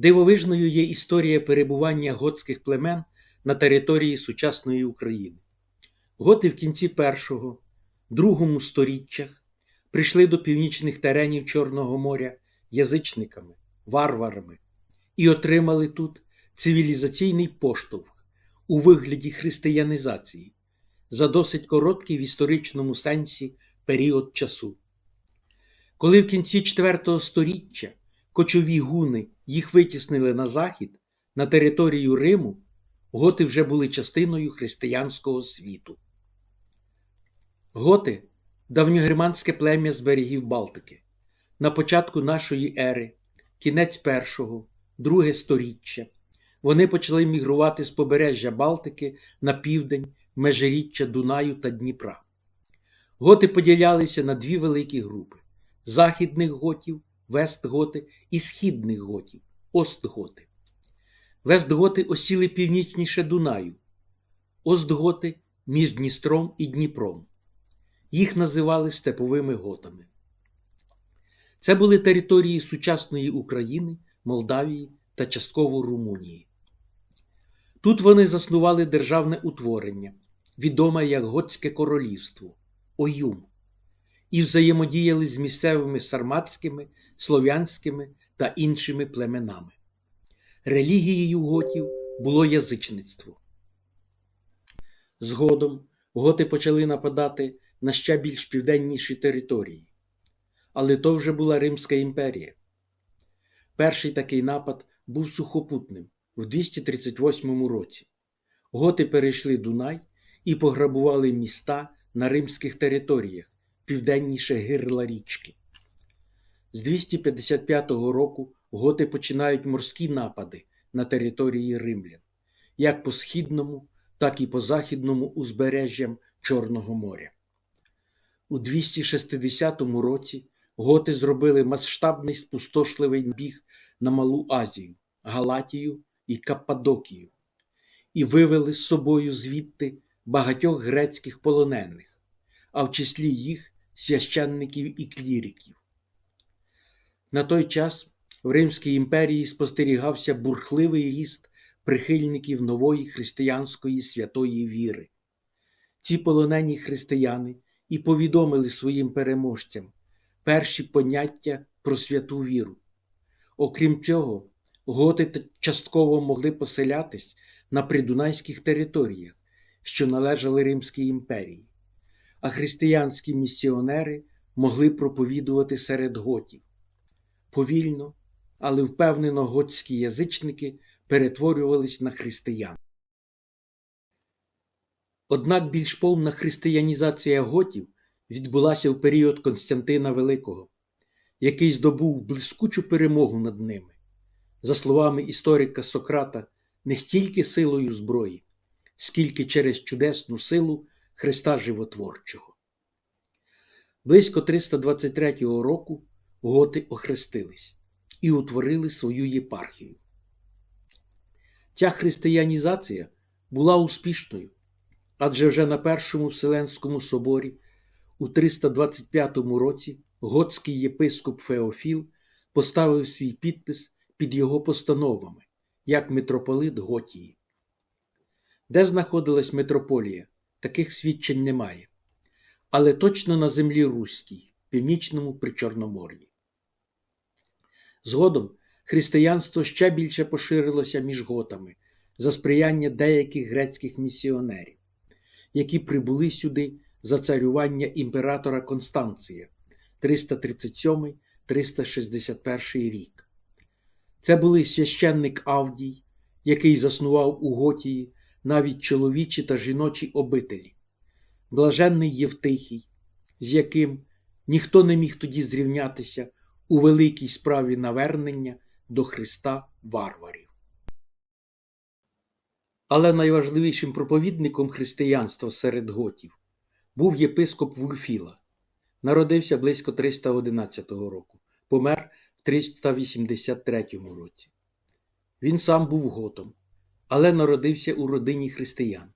Дивовижною є історія перебування готських племен на території сучасної України. Готи в кінці першого, другому сторіччях прийшли до північних теренів Чорного моря язичниками, варварами і отримали тут цивілізаційний поштовх у вигляді християнізації за досить короткий в історичному сенсі період часу. Коли в кінці IV століття кочові гуни їх витіснили на захід, на територію Риму, готи вже були частиною християнського світу. Готи давньогерманське плем'я з берегів Балтики. На початку нашої ери, кінець першого, друге сторіччя, вони почали мігрувати з побережжя Балтики на південь межиріччя Дунаю та Дніпра. Готи поділялися на дві великі групи: західних готів, вестготи і східних готів, остготи. Вестготи осіли північніше Дунаю, остготи між Дністром і Дніпром. Їх називали степовими готами. Це були території сучасної України, Молдавії та частково Румунії. Тут вони заснували державне утворення, відоме як Готське королівство Оюм, і взаємодіяли з місцевими сарматськими, слов'янськими та іншими племенами. Релігією готів було язичництво. Згодом готи почали нападати на ще більш південніші території. Але то вже була Римська імперія. Перший такий напад був сухопутним в 238 році. Готи перейшли Дунай і пограбували міста на римських територіях південніше гирла річки. З 255 року готи починають морські напади на території римлян, як по східному, так і по західному узбережжям Чорного моря. У 260 році готи зробили масштабний спустошливий біг на Малу Азію, Галатію і Каппадокію і вивели з собою звідти багатьох грецьких полонених, а в числі їх священників і кліриків. На той час в Римській імперії спостерігався бурхливий ріст прихильників нової християнської святої віри. Ці полонені християни і повідомили своїм переможцям перші поняття про святу віру. Окрім цього, готи частково могли поселятись на придунайських територіях, що належали Римській імперії, а християнські місіонери могли проповідувати серед готів. Повільно, але впевнено готські язичники перетворювались на християн. Однак більш повна християнізація готів відбулася в період Константина Великого, який здобув блискучу перемогу над ними, за словами історика Сократа, не стільки силою зброї, скільки через чудесну силу Христа Животворчого. Близько 323 року готи охрестились і утворили свою єпархію. Ця християнізація була успішною, адже вже на Першому Вселенському соборі у 325 році готський єпископ Феофіл поставив свій підпис під його постановами як митрополит Готії. Де знаходилась митрополія, таких свідчень немає, але точно на землі Руській, північному Причорномор'ї. Згодом християнство ще більше поширилося між готами за сприяння деяких грецьких місіонерів, які прибули сюди за царювання імператора Констанція 337-361 рік. Це були священник Авдій, який заснував у Готії навіть чоловічі та жіночі обителі, блаженний Євтихій, з яким ніхто не міг тоді зрівнятися у великій справі навернення до Христа варварів. Але найважливішим проповідником християнства серед готів був єпископ Вульфіла. Народився близько 311 року, помер в 383 році. Він сам був готом, але народився у родині християн,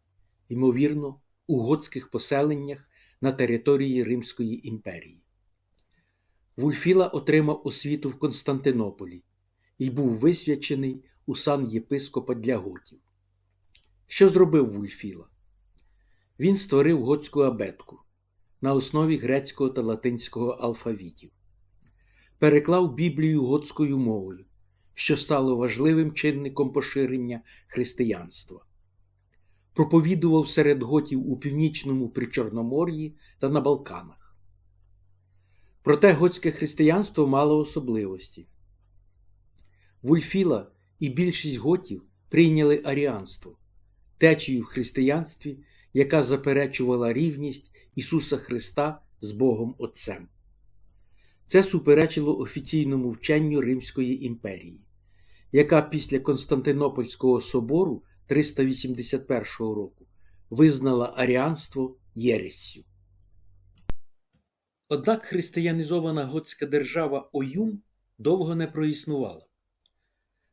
ймовірно, у готських поселеннях на території Римської імперії. Вульфіла отримав освіту в Константинополі і був висвячений у сан єпископа для готів. Що зробив Вульфіла? Він створив готську абетку на основі грецького та латинського алфавітів, переклав Біблію готською мовою, що стало важливим чинником поширення християнства. Проповідував серед готів у північному Причорномор'ї та на Балканах. Проте готське християнство мало особливості. Вульфіла і більшість готів прийняли аріанство, течію в християнстві, яка заперечувала рівність Ісуса Христа з Богом Отцем. Це суперечило офіційному вченню Римської імперії, яка після Константинопольського собору 381 року визнала аріанство єрессю. Однак християнізована готська держава Оюм довго не проіснувала.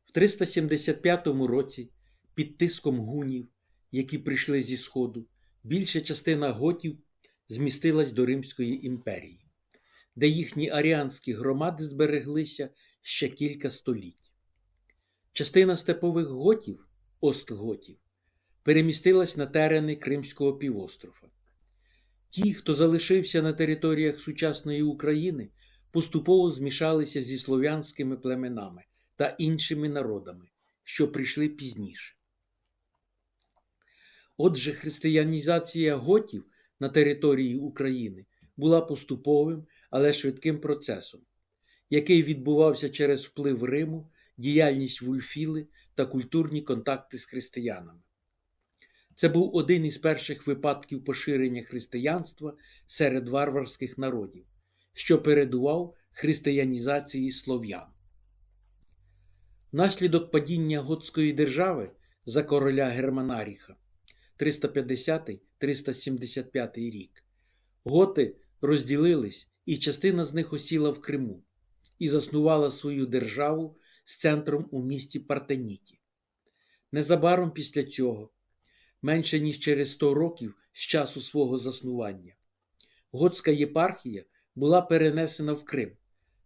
В 375 році під тиском гунів, які прийшли зі Сходу, більша частина готів змістилась до Римської імперії, де їхні аріанські громади збереглися ще кілька століть. Частина степових готів, остготів, перемістилась на терени Кримського півострова. Ті, хто залишився на територіях сучасної України, поступово змішалися зі слов'янськими племенами та іншими народами, що прийшли пізніше. Отже, християнізація готів на території України була поступовим, але швидким процесом, який відбувався через вплив Риму, діяльність Вульфіли та культурні контакти з християнами. Це був один із перших випадків поширення християнства серед варварських народів, що передував християнізації слов'ян. Внаслідок падіння готської держави за короля Германаріха 350-375 рік готи розділились, і частина з них осіла в Криму і заснувала свою державу з центром у місті Партеніті. Незабаром після цього, менше ніж через 100 років з часу свого заснування, готська єпархія була перенесена в Крим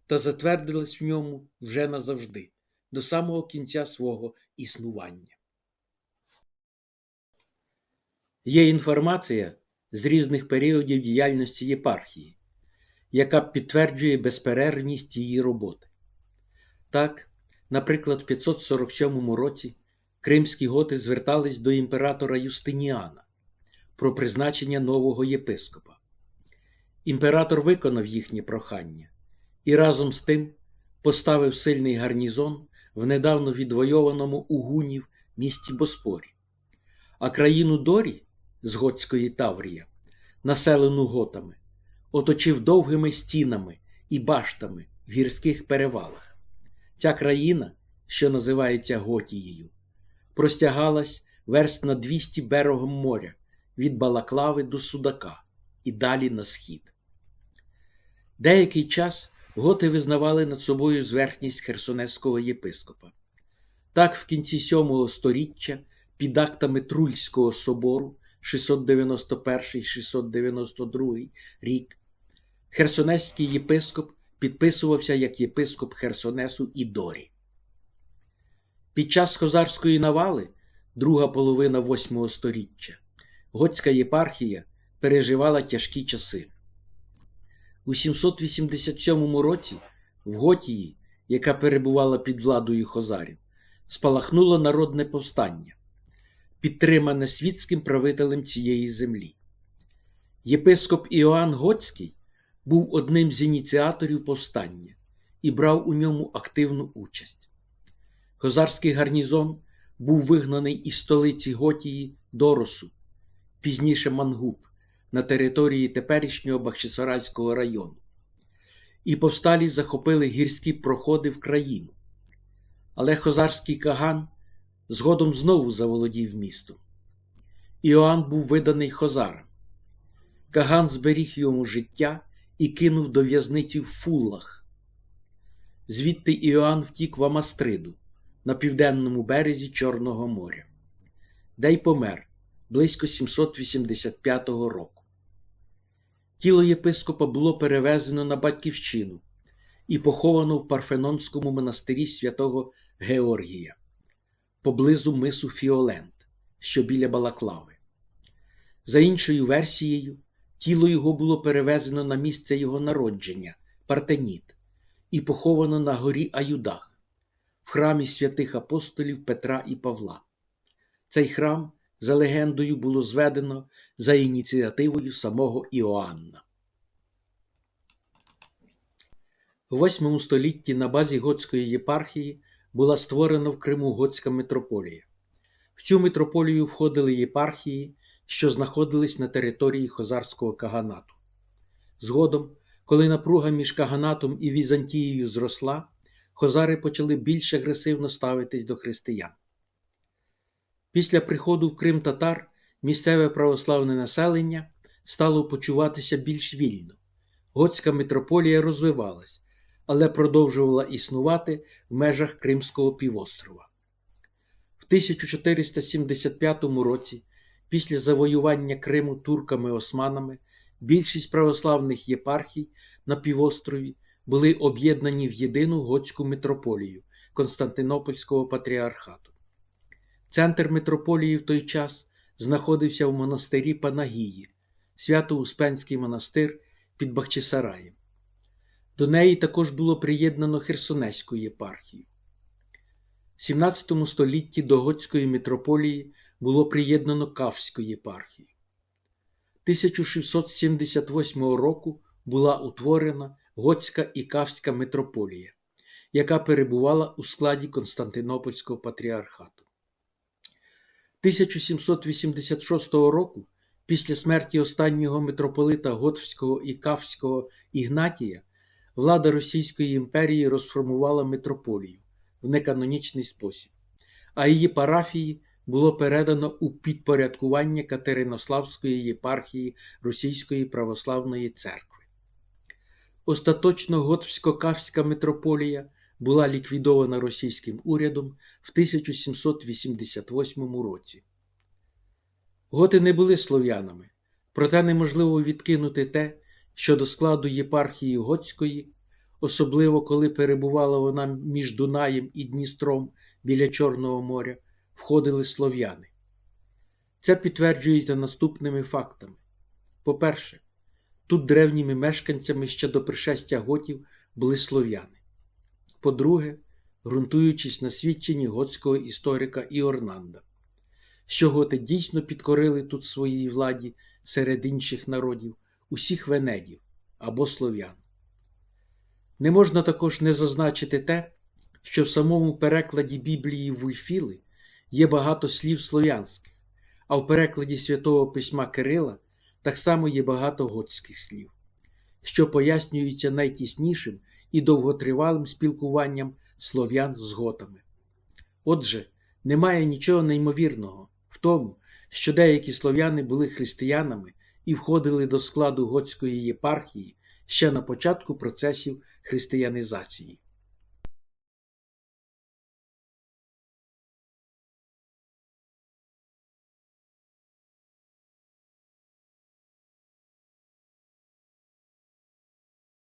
та затвердилась в ньому вже назавжди, до самого кінця свого існування. Є інформація з різних періодів діяльності єпархії, яка підтверджує безперервність її роботи. Так, наприклад, в 547 році кримські готи звертались до імператора Юстиніана про призначення нового єпископа. Імператор виконав їхнє прохання і разом з тим поставив сильний гарнізон в недавно відвойованому у гунів місті Боспорі, а країну Дорі з готської Таврія, населену готами, оточив довгими стінами і баштами в гірських перевалах. Ця країна, що називається Готією, простягалась верст на 200 берегом моря від Балаклави до Судака і далі на схід. Деякий час готи визнавали над собою зверхність херсонезького єпископа. Так, в кінці сьомого століття під актами Трульського собору 691-692 рік Херсонезький єпископ підписувався як єпископ Херсонесу і Дорі. Під час Хозарської навали, друга половина восьмого століття, готська єпархія переживала тяжкі часи. У 787 році в Готії, яка перебувала під владою Хозарів, спалахнуло народне повстання, підтримане світським правителем цієї землі. Єпископ Іоанн Готський був одним з ініціаторів повстання і брав у ньому активну участь. Хозарський гарнізон був вигнаний із столиці Готії Доросу, пізніше Мангуб, на території теперішнього Бахчисарайського району. І повсталі захопили гірські проходи в країну. Але хозарський каган згодом знову заволодів містом. Іоанн був виданий хозарам. Каган зберіг йому життя і кинув до в'язниці в Фуллах. Звідти Іоанн втік в Амастриду на південному березі Чорного моря, де й помер близько 785 року. Тіло єпископа було перевезено на батьківщину і поховано в Парфенонському монастирі святого Георгія поблизу мису Фіолент, що біля Балаклави. За іншою версією, тіло його було перевезено на місце його народження Партеніт і поховано на горі Аюдах, в храмі святих апостолів Петра і Павла. Цей храм, за легендою, було зведено за ініціативою самого Іоанна. У VIII столітті на базі Готської єпархії була створена в Криму Готська митрополія. В цю митрополію входили єпархії, що знаходились на території Хозарського каганату. Згодом, коли напруга між каганатом і Візантією зросла, хозари почали більш агресивно ставитись до християн. Після приходу в Крим татар місцеве православне населення стало почуватися більш вільно. Готська митрополія розвивалась, але продовжувала існувати в межах Кримського півострова. В 1475 році, після завоювання Криму турками-османами, більшість православних єпархій на півострові були об'єднані в єдину готську митрополію Константинопольського патріархату. Центр митрополії в той час знаходився в монастирі Панагії, Свято-Успенський монастир під Бахчисараєм. До неї також було приєднано Херсонеську єпархію. В 17 столітті до Готської митрополії було приєднано Кавську єпархію. 1678 року була утворена Готська і Кавська митрополія, яка перебувала у складі Константинопольського патріархату. 1786 року, після смерті останнього митрополита Готського і Кавського Ігнатія, влада Російської імперії розформувала митрополію в неканонічний спосіб, а її парафії було передано у підпорядкування Катеринославської єпархії Російської православної церкви. Остаточно Готсько-Кавська митрополія була ліквідована російським урядом в 1788 році. Готи не були слов'янами, проте неможливо відкинути те, що до складу єпархії Готської, особливо коли перебувала вона між Дунаєм і Дністром біля Чорного моря, входили слов'яни. Це підтверджується наступними фактами. По-перше, тут древніми мешканцями ще до пришестя готів були слов'яни. По-друге, ґрунтуючись на свідченні готського історика Іорнанда, що готи дійсно підкорили тут своїй владі серед інших народів усіх венедів або слов'ян. Не можна також не зазначити те, що в самому перекладі Біблії Вульфіли є багато слів слов'янських, а в перекладі святого письма Кирила так само є багато готських слів, що пояснюються найтіснішим і довготривалим спілкуванням слов'ян з готами. Отже, немає нічого неймовірного в тому, що деякі слов'яни були християнами і входили до складу готської єпархії ще на початку процесів християнізації.